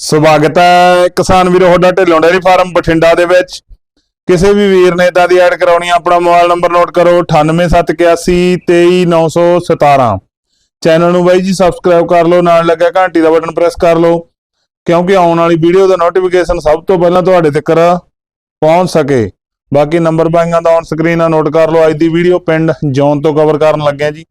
ਸਵਾਗਤ ਹੈ ਕਿਸਾਨ ਵੀਰੋ, ਤੁਹਾਡਾ ਢਿੱਲੋਂ ਡੇਅਰੀ ਫਾਰਮ ਬਠਿੰਡਾ ਦੇ ਵਿੱਚ। ਕਿਸੇ ਵੀ ਵੀਰ ਨੇ ਇਦਾਂ ਦੀ ਐਡ ਕਰਾਉਣੀ ਆਪਣਾ ਮੋਬਾਈਲ ਨੰਬਰ ਨੋਟ ਕਰੋ 9871823917 ਚੈਨਲ ਨੂੰ ਬਾਈ ਜੀ ਸਬਸਕ੍ਰਾਈਬ ਕਰ ਲਓ, ਨਾਲ ਲੱਗਿਆ ਘੰਟੀ ਦਾ ਬਟਨ ਪ੍ਰੈਸ ਕਰ ਲਓ, ਕਿਉਂਕਿ ਆਉਣ ਵਾਲੀ ਵੀਡੀਓ ਦਾ ਨੋਟੀਫਿਕੇਸ਼ਨ ਸਭ ਤੋਂ ਪਹਿਲਾਂ ਤੁਹਾਡੇ ਤੱਕ ਪਹੁੰਚ ਸਕੇ। ਬਾਕੀ ਨੰਬਰ ਬਾਈਆਂ ਦਾ ਔਨ ਸਕਰੀਨ ਆ ਨੋਟ ਕਰ ਲਓ, ਅੱਜ ਦੀ ਵੀਡੀਓ ਪਿੰਡ ਜੌਨ ਤੋਂ ਕਵਰ ਕਰਨ ਲੱਗਿਆ ਜੀ।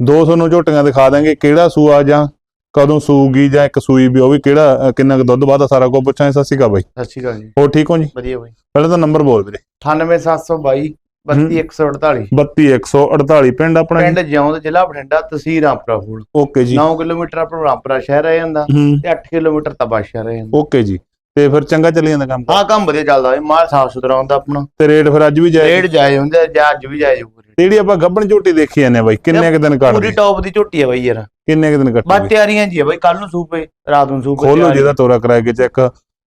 ਦੋ ਤੁਹਾਨੂੰ ਝੋਟੀਆਂ ਦਿਖਾ ਦਾਂਗੇ ਕਿਹੜਾ ਸੂਆ ਜਾਂ ਕਦੋਂ ਸੂਗੀ ਜਾਂ ਇੱਕ ਸੂਈ ਵੀ ਉਹ ਵੀ ਕਿਹੜਾ ਕਿੰਨਾ ਕੁ ਦੁੱਧ ਬਾਅਦ ਸਾਰਾ ਕੁਝ ਪੁੱਛਾਂਗੇ ਸਤਿ ਸ਼੍ਰੀ ਅਕਾਲ ਬਾਈ। ਸਤਿ ਸ਼੍ਰੀ ਅਕਾਲ ਜੀ। ਹੋਰ ਠੀਕ ਹੋ ਜੀ? ਵਧੀਆ ਬਾਈ। ਪਹਿਲਾਂ ਤਾਂ ਨੰਬਰ ਬੋਲ ਵੀਰੇ। 98722 32148 32148 ਪਿੰਡ ਆਪਣਾ ਪਿੰਡ ਜਿਉਂਦ ਜ਼ਿਲ੍ਹਾ ਬਠਿੰਡਾ ਤਹਿਸੀਲ ਰਾਮਪੁਰਾ ਫੂਲ ਓਕੇ ਜੀ। 9 ਕਿਲੋਮੀਟਰ ਆਪਣਾ ਰਾਮਪੁਰਾ ਸ਼ਹਿਰ ਰਹਿ ਜਾਂਦਾ ਤੇ 8 ਕਿਲੋਮੀਟਰ ਤਬਾ ਸ਼ਹਿਰ ਜਾਂਦਾ। ਓਕੇ ਜੀ। ਤੇ ਫਿਰ ਚੰਗਾ ਚੱਲੀ ਜਾਂਦਾ ਕੰਮ? ਹਾਂ ਕੰਮ ਵਧੀਆ ਚੱਲਦਾ ਮਾਲ ਸਾਫ਼ ਸੁਥਰਾ ਹੁੰਦਾ ਆਪਣਾ। ਤੇ ਰੇਟ ਫਿਰ ਅੱਜ ਵੀ ਜਾਏ ਰੇਟ ਜਾਇਜ਼ ਹੁੰਦੇ ਜਾਂ ਅੱਜ ਵੀ ਰੇਟ। ਤੇ ਜਿਹੜੀ ਆਪਾਂ ਗੱਬਣ ਝੋਟੀ ਦੇਖੀ ਜਾਂਦੇ ਆ ਬਾਈ ਕਿੰਨੇ ਕੁ ਦਿਨ ਪੂਰੀ ਕੱਢਦੀ ਟੌਪ ਦੀ ਝੋਟੀ ਹੈ ਬਾਈ ਯਾਰ। ਕਿੰਨੇ ਕੁ ਦਿਨ ਬਸ ਕੱਢਦੀ ਤਿਆਰੀਆਂ ਜੀ ਹੈ ਬਾਈ ਕੱਲ ਨੂੰ ਸੂਪੇ ਰਾਤ ਨੂੰ ਸੂਪੇ ਖੋਲੋ ਜਿਹਦਾ ਤੋਰਾ ਕਰਾਏ ਕੇ ਚੈੱਕ।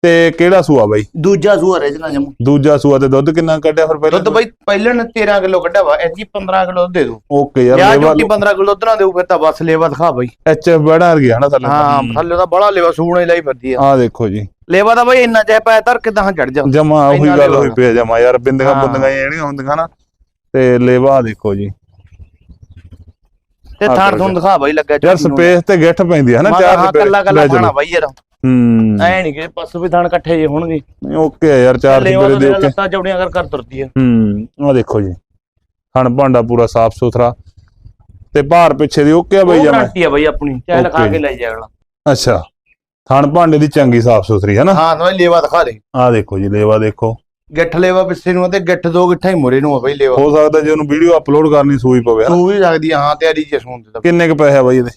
ਤੇ ਕਿਹੜਾ ਸੂਆ ਬਾਈ? ਦੂਜਾ ਸੂਆ ਰਹਿ ਜਣਾ ਜਮ। ਦੂਜਾ ਸੂਆ ਤੇ ਦੁੱਧ ਕਿੰਨਾ ਕੱਢਿਆ ਫਿਰ ਪਹਿਲਾਂ? ਦੁੱਧ ਬਾਈ ਪਹਿਲੇ ਨੇ 13 ਕਿਲੋ ਕੱਢਿਆ ਵਾ ਐਤਕੀ 15 ਕਿਲੋ ਦੇ ਦੂ ਓਕੇ ਯਾਰ ਜਾਂ ਲੇਵਾ ਝੋਟੀ 15 ਕਿਲੋ ਉਧਰਾਂ ਦੇਊ ਫਿਰ ਤਾਂ ਬਸ ਲੇਵਾ ਦਿਖਾ ਬਾਈ। ਐਚ ਬੜਾ ਗਿਆ ਨਾ ਥੱਲੇ ਹਾਂ ਥੱਲੇ ਦਾ ਬੜਾ ਲੇਵਾ ਸੂਣੇ ਲਈ ਫਿਰਦੀ ਆ। ਆ ਦੇਖੋ ਜੀ। ਲੇਵਾ ਦਾ ਬਾਈ ਇੰਨਾ ਚਾਹ ਪਾਇਆ ਧਰ ਕੇ ਤਾਂ ਚੜ ਜਮਾ ਉਹੀ ਇੰਨਾ ਗੱਲ ਲੇਵਾ। ਹੋਈ ਪਿਆ ਜਮਾ। ਯਾਰ ਬਿੰਦੀਆਂ ਹਾਂ। ਬੁੰਦੀਆਂ ਜਿਹੜੀਆਂ ਹੁੰਦੀਆਂ ਨਾ ਤੇ ਲੇਵਾ ਦੇਖੋ ਜੀ। ਤੇ ਕਰੋ ਤੁਹਾਨੂੰ ਦਿਖਾ ਬਾਈ ਲੱਗਾ ਯਾਰ ਸਪੇਸ ਤੇ ਗਿੱਠ ਪੈਂਦੀ ਹੈ ਨਾ ਚਾਰ ਹਾਂ ਕੱਲਾ ਕੱਲਾ। ਖਾਣਾ ਬਾਈ ਯਾਰ। ਹੂੰ। ਐ ਨਹੀਂ ਕਿ ਪਸ਼ੂ ਵੀ ਥਾਣ ਇਕੱਠੇ ਜੇ ਹੋਣਗੇ। ਓਕੇ ਯਾਰ ਚਾਰ ਸਪੇਸ ਦਾ ਦੇ ਮੇਰਾ ਕੇ ਲੱਤਾਂ ਚੌੜੀਆਂ ਕਰ ਕਰ ਤੁਰਦੀ ਆ। ਹੂੰ ਆ ਦੇਖੋ ਜੀ। ਹਣ ਭਾਂਡਾ ਪੂਰਾ ਸਾਫ਼ ਸੁਥਰਾ। ਤੇ ਭਾਰ ਪਿੱਛੇ ਦੀ ਓਕੇ ਆ ਬਈ ਜਮਾ? ਗਾਰੰਟੀ ਆ ਬਾਈ ਆਪਣੀ। ਚਾਹੇ ਲਿਖਾ ਕੇ ਲੈ ਜਾ ਅਗਲਾ। ਅੱਛਾ। ਥਣ ਭਾਂਡੇ ਦੀ ਚੰਗੀ ਸਾਫ਼ ਸੁਥਰੀ ਹੈ ਨਾ? ਹਾਂ ਨਾ ਲੇਵਾ ਦਿਖਾ ਦੇ। ਆ ਦੇਖੋ ਜੀ ਲੇਵਾ ਦੇਖੋ। ਗਿੱਠ ਲੇਵਾ ਪਿੱਛੇ ਨੂੰ ਆ ਤੇ ਗਿੱਠ ਦੋ ਗਿੱਠਾਂ ਹੀ ਮੁਰੇ ਨੂੰ ਆ ਬਾਈ ਲੇਵਾ। ਹੋ ਸਕਦਾ ਜੇ ਉਹਨੂੰ ਵੀਡੀਓ ਅਪਲੋਡ ਕਰਨੀ ਸੂਈ ਪਵੇ ਹਨਾ। ਤੂੰ ਵੀ ਸਕਦੀ ਆ, ਹਾਂ ਤਿਆਰੀ ਚ ਸੁਣ ਦੇ ਕਿੰਨੇ ਕ ਪੈਸੇ ਆ ਬਾਈ ਇਹਦੇ?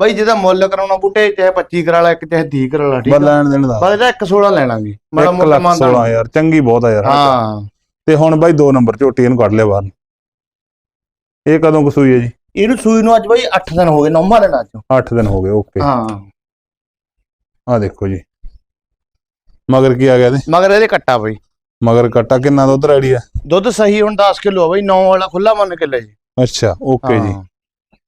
ਬਾਈ ਜਿਹਦਾ ਮੁੱਲ ਕਰਾਉਣਾ ਬੂਟੇ ਚਾਹੇ 25 ਕਰਾ ਲਾ ਇੱਕ ਚਾਹੇ 30 ਕਰਾ ਲਾ ਠੀਕ ਬਸ ਆ ਲੈਣ ਦੇਣ ਦਾ। ਬਸ ਇਹਦਾ 116 ਲੈਣਾਗੇ ਮਾੜਾ 1 ਮੋਟਾ ਲੱਖ ਮੰਨਦਾ 16 ਹਜ਼ਾਰ ਚੰਗੀ ਬਹੁਤ ਆ ਯਾਰ ਹਾਂ। ਤੇ ਹੁਣ ਬਾਈ ਦੋ ਨੰਬਰ ਝੋਟੀ ਇਹਨੂੰ ਕੱਢ ਲਿਆ ਬਾਹਰ ਇਹ ਕਦੋਂ ਕੁ ਸੂਈ ਹੈ ਜੀ? ਇਹਨੂੰ ਸੂਈ ਨੂੰ ਅੱਜ ਬਾਈ 8 ਦਿਨ ਹੋ ਗਏ ਨੌਵਾਂ ਦਿਨ ਅੱਜ। 8 ਦਿਨ ਹੋ ਗਏ ਓਕੇ। ਹਾਂ। ਆ ਦੇਖੋ ਜੀ। ਮਗਰ ਕੀ ਆ ਗਿਆ ਇਹਦੇ? ਮਗਰ ਇਹਦੇ ਕੱਟਾ ਬਾਈ। ਮਗਰ ਕੱਟਾ ਕਿੰਨਾ ਦੁੱਧ ਰੈਡੀ ਆ? ਦੁੱਧ ਸਹੀ ਹੁਣ 10 ਕਿਲੋ ਆ ਬਾਈ 9 ਵਾਲਾ ਖੁੱਲਾ ਮੰਨ ਕੇ ਲੈ ਜੀ। ਅੱਛਾ ਓਕੇ ਜੀ। ਹਾਂ।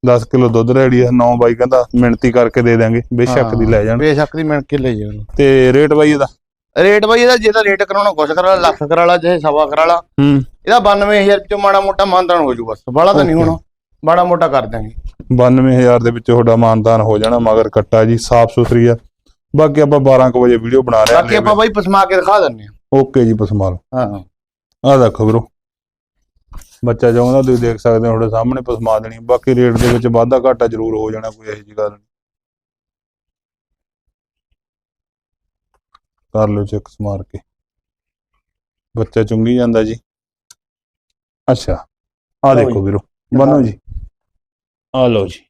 10 ਕਿਲੋ ਦੁੱਧ ਰੈਡੀ ਆ 9 ਬਾਈ ਕਹਿੰਦਾ ਮਿਣਤੀ ਕਰਕੇ ਦੇ ਦਾਂਗੇ ਬੇਸ਼ੱਕ ਦੀ ਲੈ ਜਾਣ। ਬੇਸ਼ੱਕ ਦੀ ਕੇ ਲੈ ਜੀ ਉਹਨੂੰ। ਤੇ ਰੇਟ ਬਾਈ ਇਹਦਾ? ਰੇਟ ਬਾਈ ਇਹਦਾ ਜਿਹਦਾ ਰੇਟ ਕਰਾਉਣਾ ਕੁਛ ਕਰਾ ਲੱਖ ਕਰਾ ਲਾ ਚਾਹੇ ਸਵਾ ਕਰਾ ਲਾ ਹੂੰ। ਇਹਦਾ 92000 ਚੋਂ ਮਾੜਾ ਮੋਟਾ ਮਾਨਦਾਨ ਹੋ ਜੂ ਬਸ ਬਾਲਾ ਤਾਂ ਨਹੀਂ. ਹੋਣਾ ਮਾੜਾ ਮੋਟਾ ਕਰ ਦਾਂਗੇ 92000 ਦੇ ਵਿੱਚ ਤੁਹਾਡਾ ਮਾਨਦਾਨ ਹੋ ਜਾਣਾ ਮਗਰ ਕੱਟਾ ਜੀ ਸਾਫ਼ ਸੁਥਰੀ ਆ। ਬਾਕੀ ਆਪਾਂ 12 ਕੁ ਵਜੇ ਵੀਡੀਓ ਬਣਾ ਰਹੇ ਬਾਕੀ ਆਪਾਂ ਬਾਈ। ਪਸਮਾ ਕੇ ਦਿਖਾ ਦਿੰਨੇ ਓਕੇ ਜੀ ਪਸਮਾਲ ਹਾਂ। ਆ ਦੇਖੋ ਵੀਰੋ। ਬੱਚਾ ਚਾਹੁੰਦਾ ਤੁਸੀਂ ਦੇਖ ਸਕਦੇ ਹੋ ਤੁਹਾਡੇ ਸਾਹਮਣੇ ਪਸਮਾ ਦੇਣੀ ਬਾਕੀ ਰੇਟ ਦੇ ਵਿੱਚ ਵਾਧਾ ਘਾਟਾ ਜ਼ਰੂਰ ਹੋ ਜਾਣਾ ਕੋਈ ਇਹੋ ਜਿਹੀ ਗੱਲ ਨਹੀਂ। ਕਰ ਲਓ ਚੈੱਕ ਸਮਾਰ ਕੇ। ਬੱਚਾ ਚੁੰਗੀ ਜਾਂਦਾ ਜੀ। ਅੱਛਾ ਆ ਦੇਖੋ ਜੀ। ਵੀਰੋ। ਬਣੋ ਜੀ। ਆ ਲਓ ਜੀ।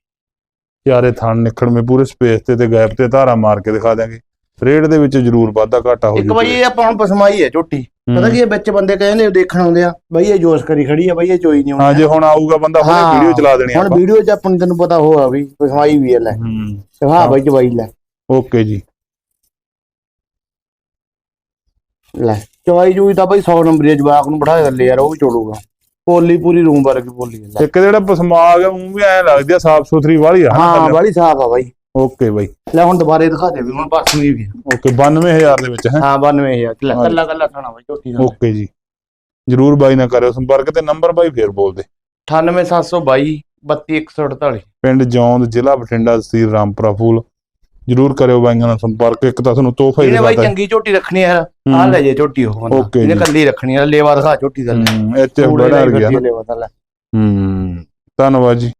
ਯਾਰੇ ਥਣ ਨਿਕਲਵੇਂ ਪੂਰੇ ਸਪੇਸ ਤੇ ਤੇ ਗੈਪ ਤੇ ਧਾਰਾ ਮਾਰ ਕੇ ਦਿਖਾ ਦਿਆਂਗੇ। ਰੇਟ ਦੇ ਵਿੱਚ ਜ਼ਰੂਰ ਵਾਧਾ ਘਾਟਾ ਹੋ ਇੱਕ ਬਾਈ ਇਹ ਆਪਾਂ ਹੁਣ ਪਸਮਾਈ ਹੈ ਝੋਟੀ। ਪਤਾ ਕੀ ਇਹ ਵਿੱਚ ਬੰਦੇ ਕਹਿੰਦੇ ਦੇਖਣ ਆਉਂਦੇ ਆ ਬਾਈ ਇਹ ਜੋਸ਼ ਕਰੀ ਖੜੀ ਆ ਬਾਈ ਇਹ ਚੋਈ ਨਹੀਂ ਹਾਂ ਜੇ ਹੁਣ ਆਊਗਾ ਬੰਦਾ ਹੁਣੇ। ਵੀਡੀਓ ਚਲਾ ਦੇਣੀ ਹੁਣ ਵੀਡੀਓ 'ਚ ਆਪਾਂ ਨੂੰ ਤੈਨੂੰ ਪਤਾ ਹੋਆ ਵੀ ਪਸਮਾਈ ਵੀ ਹੈ ਲੈ। ਹੂੰ। ਬਾਈ ਚਵਾਈ ਲੈ। ਓਕੇ ਜੀ। ਲੈ ਚਵਾਈ ਜੂਈ ਤਾਂ ਬਾਈ 100 ਨੰਬਰ ਜਵਾਕ ਨੂੰ ਬਿਠਾ ਥੱਲੇ ਯਾਰ ਉਹ ਵੀ ਚੋੜੂਗਾ ਪੋਲੀ ਪੂਰੀ ਰੂਮ ਵਰਗੀ ਪੋਲੀ। ਇੱਕ ਜਿਹੜਾ ਪਸਮਾ ਆ ਗਿਆ ਉਹ ਵੀ ਐ ਲੱਗਦੀ ਆ ਸਾਫ਼ ਸੁਥਰੀ ਵਾਲੀ ਆ ਹਾਂ ਬੜੀ ਸਾਫ਼ ਆ ਬਾਈ। ਓਕੇ ਬਾਈ। ਲੈ ਹੁਣ ਦੁਬਾਰੇ ਦਿਖਾ ਦੇ ਵੀ ਹੁਣ ਪਾਸ ਨਹੀਂ ਵੀ ਓਕੇ 92000 ਦੇ ਵਿੱਚ ਹੈ? ਹਾਂ 92000 ਲੈ ਹਾਂ। ਕੱਲਾ ਕੱਲਾ ਖਾਣਾ ਬਾਈ ਝੋਟੀ ਦਾ। ਓਕੇ ਜੀ। ਜਰੂਰ ਬਾਈ ਨਾ ਕਰਿਓ ਸੰਪਰਕ ਤੇ ਨੰਬਰ ਬਾਈ ਫੇਰ ਬੋਲ ਦੇ 98722 32148 ਪਿੰਡ ਜੌਂਦ ਜ਼ਿਲ੍ਹਾ ਬਠਿੰਡਾ ਤਹਿਸੀਲ ਰਾਮਪੁਰਾ ਫੂਲ। ਜਰੂਰ ਕਰਿਓ ਬਾਈਆਂ ਨਾਲ ਸੰਪਰਕ ਇੱਕ ਤਾਂ ਤੁਹਾਨੂੰ ਤੋਹਫਾ ਹੀ ਇਹਨੇ ਬਾਈ ਚੰਗੀ ਝੋਟੀ ਰੱਖਣੀ ਯਾਰ ਆ। ਲੈ ਜੇ ਝੋਟੀ ਉਹ ਇਹਨੇ। ਕੱਲੀ ਰੱਖਣੀ ਆ ਲੇਵਾ ਦਿਖਾ ਝੋਟੀ ਦਾ ਇੱਥੇ ਬੜਾ ਗਿਆ ਹੂੰ ਧੰਨਵਾਦ ਜੀ।